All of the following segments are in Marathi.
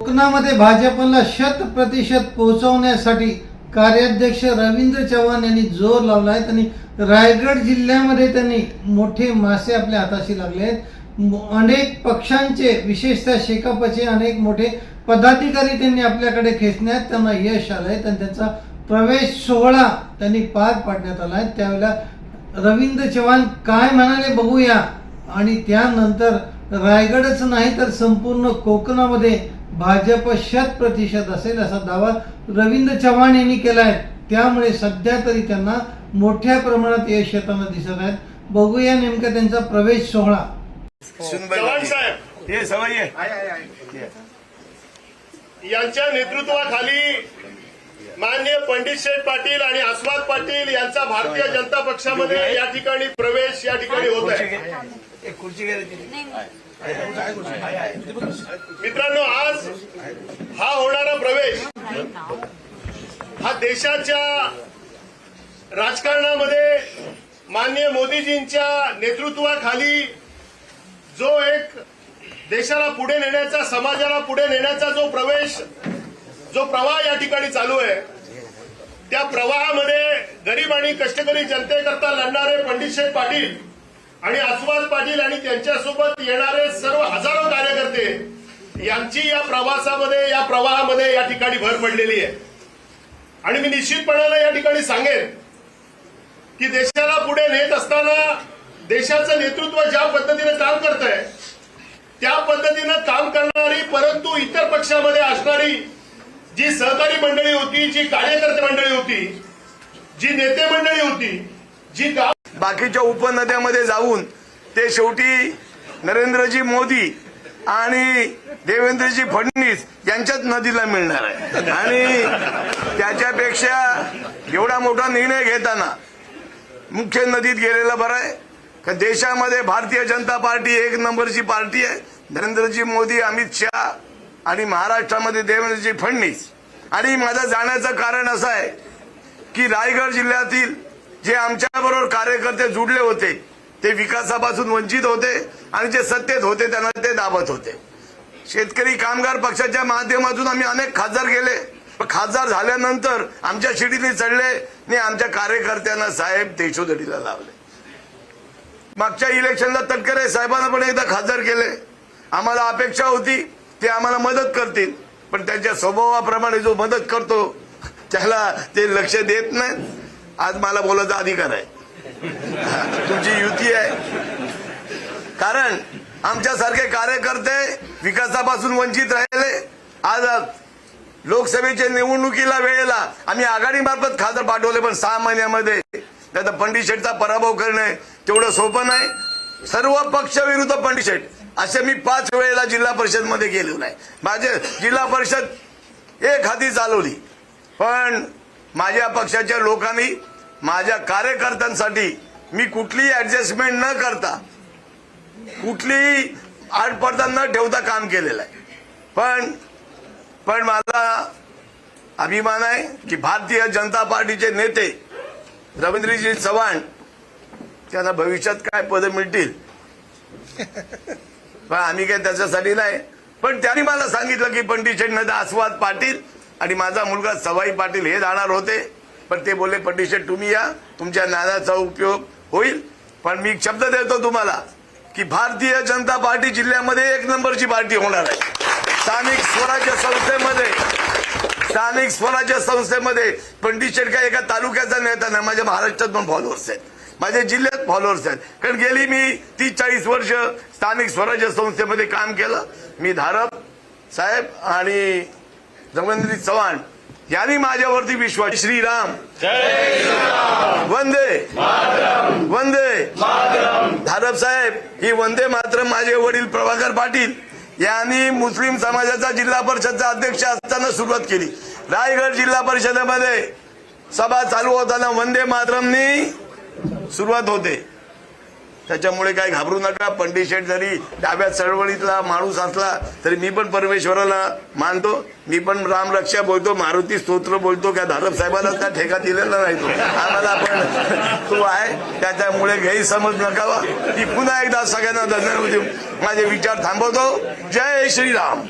कोकणामध्ये भाजपला शत प्रतिशत पोहोचवण्यासाठी कार्याध्यक्ष रवींद्र चव्हाण यांनी जोर लावला आहे. त्यांनी रायगड जिल्ह्यामध्ये त्यांनी मोठे मासे आपल्या हाताशी लागले आहेत. अनेक पक्षांचे विशेषतः शेकापचे अनेक मोठे पदाधिकारी त्यांनी आपल्याकडे खेचण्यात त्यांना यश आलंय आणि त्यांचा प्रवेश सोहळा त्यांनी पार पाडण्यात आला आहे. त्यावेळेला रवींद्र चव्हाण काय म्हणाले बघूया. आणि त्यानंतर रायगडच नाही तर संपूर्ण कोकणामध्ये भाजप शत प्रतिशत असेल असा दावा रवींद्र चव्हाण यांनी केला आहे त्यामुळे सध्या तरी त्यांना मोठ्या प्रमाणात यश येताना दिसत आहेत. बघूया नेमका त्यांचा प्रवेश सोहळा. यांच्या नेतृत्वाखाली माननीय पंडित शेठ पाटील आणि आस्वाद पाटील यांचा भारतीय जनता पक्षामध्ये या ठिकाणी प्रवेश या ठिकाणी होत आहे. मित्रांनो आज हा होणारा प्रवेश हा देशाच्या राजकारणामध्ये माननीय मोदीजींच्या नेतृत्वाखाली जो एक देशाला पुढे नेण्याचा समाजाला पुढे नेण्याचा जो प्रवेश जो प्रवाह या ठिकाणी चालू आहे त्या प्रवाहामध्ये गरीब आणि कष्टकरी जनतेकरता लढणारे पंडितशेठ पाटील आणि आस्वाद पाटील आणि त्यांच्यासोबत येणारे सर्व हजारो कार्यकर्ते यांची या प्रवासामध्ये या प्रवाहामध्ये या ठिकाणी भर पडलेली आहे. आणि मी निश्चितपणाने या ठिकाणी सांगेन की देशाला पुढे नेत असताना देशाचं नेतृत्व ज्या पद्धतीने काम करत आहे त्या पद्धतीनं काम करणारी परंतु इतर पक्षामध्ये असणारी जी सहकारी मंडळी होती जी कार्यकर्ते मंडळी होती जी नेते मंडळी होती जी गाव बाकीच्या उपनद्यामध्ये जाऊन ते शेवटी नरेंद्रजी मोदी आणि देवेंद्रजी फडणवीस यांच्याच नदीला मिळणार आहे. आणि त्याच्यापेक्षा एवढा मोठा निर्णय घेताना मुख्य नदीत गेलेला बरं आहे. का देशामध्ये भारतीय जनता पार्टी एक नंबरची पार्टी आहे. नरेंद्रजी मोदी अमित शहा आणि महाराष्ट्रामध्ये देवेंद्रजी फडणवीस. आणि माझं जाण्याचं कारण असं आहे की रायगड जिल्ह्यातील जे आमच्याबरोबर कार्यकर्ते जुडले होते ते विकासापासून वंचित होते आणि जे सत्तेत होते त्यांना ते दाबत होते. शेतकरी कामगार पक्षाच्या माध्यमातून आम्ही अनेक खासदार गेले. खासदार झाल्यानंतर आमच्या शिडीने चढले आणि आमच्या कार्यकर्त्यांना साहेब देशोधडीला लावले. मागच्या इलेक्शनला तटकरे साहेबांना पण एकदा खासदार केले. आम्हाला अपेक्षा होती ते आम्हाला मदत करतील. पण त्यांच्या स्वभावाप्रमाणे जो मदत करतो त्याला ते लक्ष देत नाही. आज मला बोलायचा अधिकार आहे. तुमची युती आहे. कारण आमच्यासारखे कार्यकर्ते विकासापासून वंचित राहिले. आज लोकसभेच्या निवडणुकीला वेळेला आम्ही आघाडीमार्फत खासदार पाठवले पण सहा महिन्यामध्ये. त्याचा पंडित शेठचा पराभव करणे तेवढं सोपं नाही. सर्व पक्ष विरुद्ध पंडित शेठ. असे मी पाच वेळेला जिल्हा परिषदमध्ये गेलो नाही. माझे जिल्हा परिषद एक हाती चालवली. पण माझ्या पक्षाच्या लोकांनी माझ्या कार्यकर्त्यांसाठी मी कुठलीही ऍडजस्टमेंट न करता कुठलीही आडपडदा न ठेवता काम केलेलं आहे. पण पण मला अभिमान आहे की भारतीय जनता पार्टीचे नेते रवींद्रजी चव्हाण त्यांना भविष्यात काय पदं मिळतील? आम्ही काय त्याच्यासाठी नाही. पण त्यांनी मला सांगितलं की पंडित शेठ आस्वाद पाटील आणि माझा मुलगा सवाई पाटील हे जाणार होते. पण ते बोलले पंडित शेठ तुम्ही या. तुमच्या ज्ञानाचा उपयोग होईल. पण मी शब्द देतो तुम्हाला की भारतीय जनता पार्टी जिल्ह्यामध्ये एक नंबरची पार्टी होणार आहे. स्थानिक स्वराज्य संस्थेमध्ये स्थानिक स्वराज्य संस्थेमध्ये पंडित काय एका तालुक्याचा नेता नाही माझ्या महाराष्ट्रात पण फॉलोअर्स आहेत. माझ्या जिल्ह्यात फॉलोअर्स आहेत. कारण गेली मी तीस चाळीस वर्ष स्थानिक स्वराज्य संस्थेमध्ये काम केलं. मी धारप साहेब आणि रवींद्र चव्हाण यांनी माझ्यावरती विश्वास श्रीराम वंदे. वंदे. धारप साहेब ही वंदे मात्र माझे वडील प्रभाकर पाटील यांनी मुस्लिम समाजाचा जिल्हा परिषदचा अध्यक्ष असताना सुरुवात केली. रायगड जिल्हा परिषदेमध्ये सभा चालू होताना वंदे मातरमनी सुरुवात होते. त्याच्यामुळे काय घाबरू नका पंडित शेठ जरी डाव्या चळवळीतला माणूस असला तरी मी पण परमेश्वराला मानतो. मी पण रामरक्षा बोलतो मारुती स्तोत्र बोलतो का धारप साहेबाला त्या ठेका दिलेला नाही तो. आम्हाला पण तो आहे. त्याच्यामुळे गैरसमज नकावा. की पुन्हा एकदा सगळ्यांना धन्यवाद देऊ. माझे विचार थांबवतो. जय श्रीराम.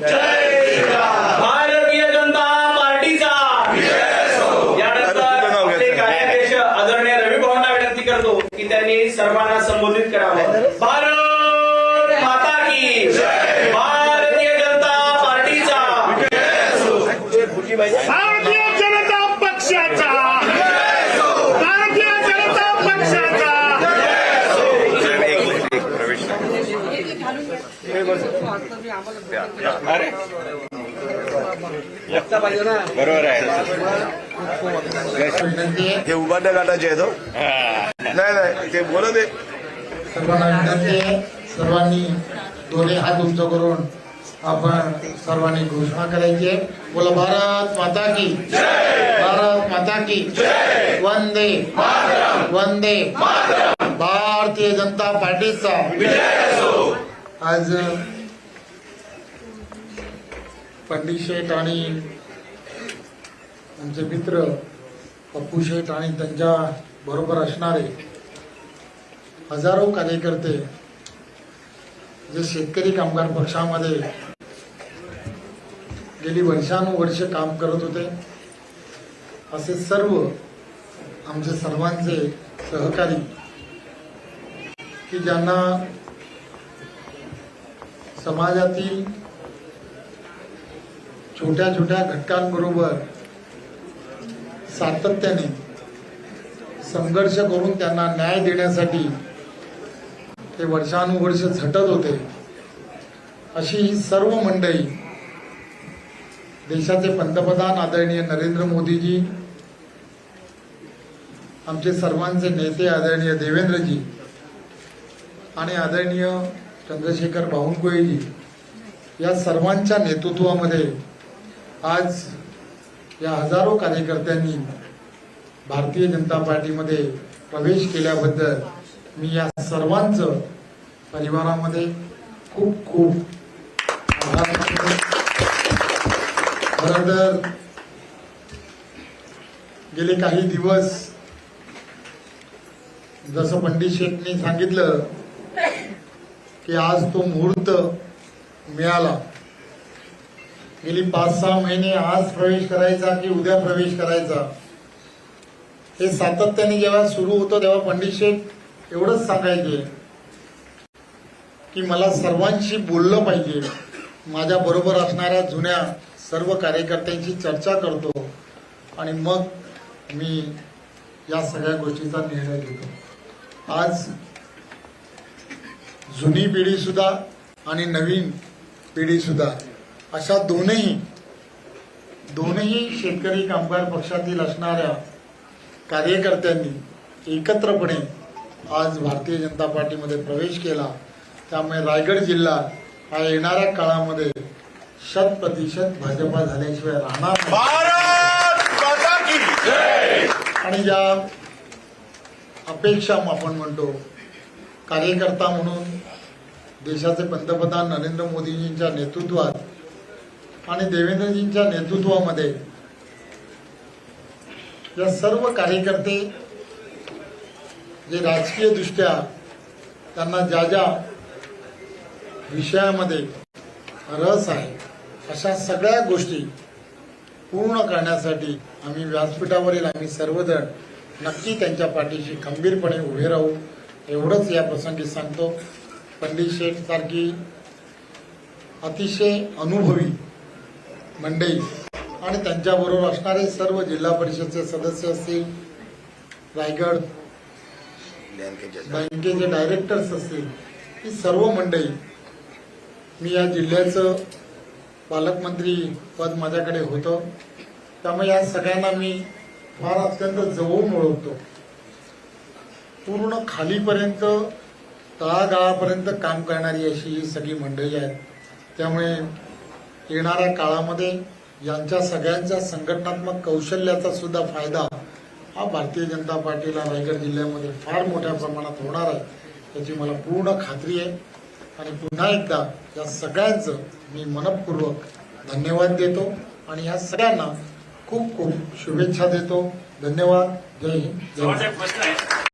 त्यांनी सर्वांना संबोधित करावं. भारत माता की भारतीय जनता पार्टीचा. भारतीय जनता पक्षाचा. भारतीय जनता पक्षाचा. विनंती आहे. हे उभाट्या गाठाचे आहेत हो. नाही नाही ते बोलत आहे. सर्वांना विनंती आहे. सर्वांनी दोन्ही हात उंच करून आपण सर्वांनी घोषणा करायची आहे. बोला भारत माता की. भारत माता की. वंदे वंदे भारतीय जनता पार्टीचा. आज पंडित शेठ आणि आमचे मित्र पप्पू शेठ आणि त्यांच्या बरोबर असणारे हजारो कार्यकर्ते जे शेतकरी कामगार पक्षामध्ये गेली वर्षानुवर्ष काम करत होते. असे सर्व आमचे सर्वांचे सहकारी की ज्यांना समाजातील छोट्या छोट्या घटकांबरोबर सातत्याने संघर्ष करून त्यांना न्याय देण्यासाठी ते वर्षानुवर्ष झटत होते. अशी ही सर्व मंडळी देशाचे पंतप्रधान आदरणीय नरेंद्र मोदीजी आमचे सर्वांचे नेते आदरणीय देवेंद्रजी आणि आदरणीय चंद्रशेखर बावनकुळेजी या सर्वांच्या नेतृत्वामध्ये आज या हजारो कार्यकर्त्यांनी भारतीय जनता पार्टीमध्ये प्रवेश केल्याबद्दल मी या सर्वांचं परिवारामध्ये खूप खूप आभार खरं तर गेले काही दिवस जसं पंडित शेठने सांगितलं की आज तो मुहूर्त मिळाला. गेली पाच सहा महिने आज प्रवेश करायचा की उद्या प्रवेश करायचा? हे सातत्याने जेव्हा सुरू होतं तेव्हा पंडित शेठ एवढंच सांगायचे की मला सर्वांशी बोललं पाहिजे. माझ्या बरोबर असणाऱ्या जुन्या सर्व कार्यकर्त्यांशी चर्चा करतो आणि मग मी या सगळ्या गोष्टीचा निर्णय घेतो. आज जुनी पिढी सुद्धा आणि नवीन पिढी सुद्धा अशा दोनही दोनही शेतकरी कामगार पक्षातील असणाऱ्या कार्यकर्त्यांनी एकत्रपणे आज भारतीय जनता पार्टीमध्ये प्रवेश केला. त्यामुळे रायगड जिल्हा हा येणाऱ्या काळामध्ये शत प्रतिशत भाजपा झाल्याशिवाय राहणार आणि ज्या अपेक्षा आपण म्हणतो कार्यकर्ता म्हणून देशाचे पंतप्रधान नरेंद्र मोदीजींच्या नेतृत्वात आणि देवेंद्रजींच्या नेतृत्वामध्ये या सर्व कार्यकर्ते जे राजकीयदृष्ट्या त्यांना ज्या ज्या विषयामध्ये रस आहे अशा सगळ्या गोष्टी पूर्ण करण्यासाठी आम्ही व्यासपीठावरील आम्ही सर्वजण नक्की त्यांच्या पाठीशी खंबीरपणे उभे राहू एवढंच या प्रसंगी सांगतो. पंडित शेठ सारखी अतिशय अनुभवी मंडई आणि त्यांच्याबरोबर असणारे सर्व जिल्हा परिषदचे सदस्य असतील रायगड बँकेचे डायरेक्टर्स असतील ही सर्व मंडळी मी या जिल्ह्याचं पालकमंत्री पद माझ्याकडे होतं. त्यामुळे या सगळ्यांना मी फार अत्यंत जवळून ओळखतो. पूर्ण खालीपर्यंत तळागाळापर्यंत काम करणारी अशी ही सगळी मंडळी आहेत. त्यामुळे येणाऱ्या काळामध्ये यांच्या सगळ्यांच्या संघटनात्मक कौशल्याचा सुद्धा फायदा हा भारतीय जनता पार्टीला रायगड जिल्ह्यामध्ये फार मोठ्या प्रमाणात होणार आहे याची मला पूर्ण खात्री आहे. आणि पुन्हा एकदा या सगळ्यांचं मी मनपूर्वक धन्यवाद देतो आणि या सगळ्यांना खूप खूप शुभेच्छा देतो. धन्यवाद. जय हिंद.